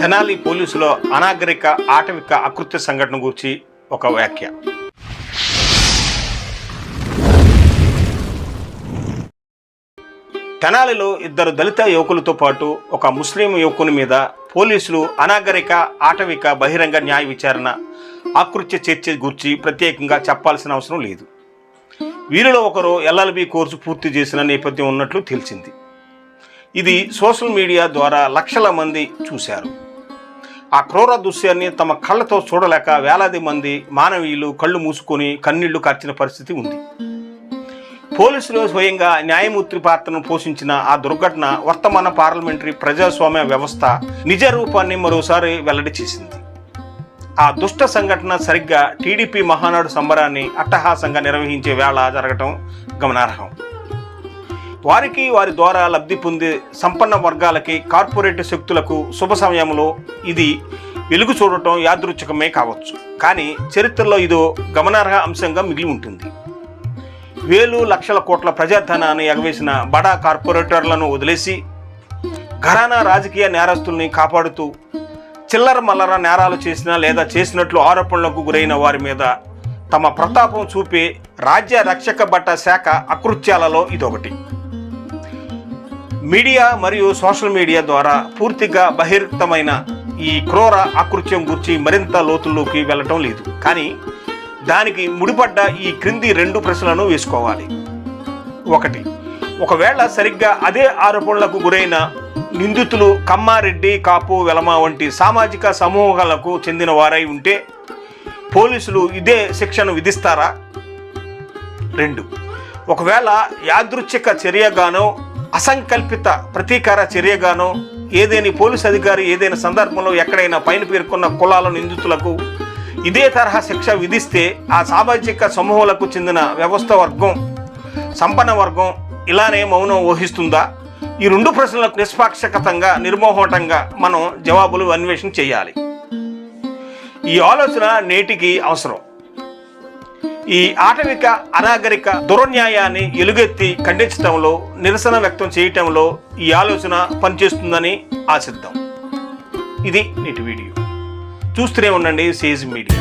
తెనాలి పోలీసులో అనాగరిక ఆటవిక అకృత్య సంఘటన గురించి ఒక వ్యాఖ్య. తెనాలిలో ఇద్దరు దళిత యువకులతో పాటు ఒక ముస్లిం యువకుని మీద పోలీసులు అనాగరిక ఆటవిక బహిరంగ న్యాయ విచారణ ఆకృత్య చర్చ గురించి ప్రత్యేకంగా చెప్పాల్సిన అవసరం లేదు. వీరిలో ఒకరు ఎల్ఎల్బి కోర్సు పూర్తి చేసిన నేపథ్యం ఉన్నట్లు తెలిసింది. ఇది సోషల్ మీడియా ద్వారా లక్షల మంది చూశారు. ఆ క్రూర దృశ్యాన్ని తమ కళ్ళతో చూడలేక వేలాది మంది మానవీయులు కళ్ళు మూసుకొని కన్నీళ్ళు కార్చిన పరిస్థితి ఉంది. పోలీసులు స్వయంగా న్యాయమూర్తి పాత్రను పోషించిన ఆ దుర్ఘటన వర్తమాన పార్లమెంటరీ ప్రజాస్వామ్య వ్యవస్థ నిజ రూపాన్ని మరోసారి వెల్లడి చేసింది. ఆ దుష్ట సంఘటన సరిగ్గా టీడీపీ మహానాడు సంబరాన్ని అట్టహాసంగా నిర్వహించే వేళ జరగటం గమనార్హం. వారికి వారి ద్వారా లబ్ధి పొందే సంపన్న వర్గాలకి కార్పొరేట్ శక్తులకు శుభ సమయంలో ఇది వెలుగు చూడటం యాదృచ్ఛికమే కావచ్చు. కానీ చరిత్రలో ఇదో గమనార్హ అంశంగా మిగిలి ఉంటుంది. వేలు లక్షల కోట్ల ప్రజాధనాన్ని ఎగవేసిన బడా కార్పొరేటర్లను వదిలేసి ఘరానా రాజకీయ నేరస్తుల్ని కాపాడుతూ చిల్లర మల్లర నేరాలు చేసిన లేదా చేసినట్లు ఆరోపణలకు గురైన వారి మీద తమ ప్రతాపం చూపే రాజ్య రక్షక బట్ట శాఖ అకృత్యాలలో ఇదొకటి. మీడియా మరియు సోషల్ మీడియా ద్వారా పూర్తిగా బహిర్గతమైన ఈ క్రూర అకృత్యం గురించి మరింత లోతుల్లోకి వెళ్ళటం లేదు. కానీ దానికి ముడిపడ్డ ఈ క్రింది రెండు ప్రశ్నలను వేసుకోవాలి. ఒకటి ఒకవేళ సరిగ్గా అదే ఆరోపణలకు గురైన నిందితులు కమ్మారెడ్డి కాపు వెలమ వంటి సామాజిక సమూహాలకు చెందిన వారై ఉంటే పోలీసులు ఇదే శిక్షను విధిస్తారా? రెండు ఒకవేళ యాదృచ్ఛిక చర్యగానో అసంకల్పిత ప్రతీకార చర్యగానో ఏదేని పోలీస్ అధికారి ఏదైనా సందర్భంలో ఎక్కడైనా పైన పేర్కొన్న కులాల నిందితులకు ఇదే తరహా శిక్ష విధిస్తే ఆ సామాజిక సమూహాలకు చెందిన వ్యవస్థ వర్గం సంపన్న వర్గం ఇలానే మౌనం వహిస్తుందా? ఈ రెండు ప్రశ్నలకు నిష్పాక్షికతంగా నిర్మోహటంగా మనం జవాబులు అన్వేషణ చేయాలి. ఈ ఆలోచన నేటికి అవసరం. ఈ ఆటవిక అనాగరిక దురన్యాయాన్ని ఎలుగెత్తి ఖండించడంలో నిరసన వ్యక్తం చేయటంలో ఈ ఆలోచన పనిచేస్తుందని ఆశిద్దాం. ఇది నేటి వీడియో. చూస్తూనే ఉండండి సేజ్ మీడియా.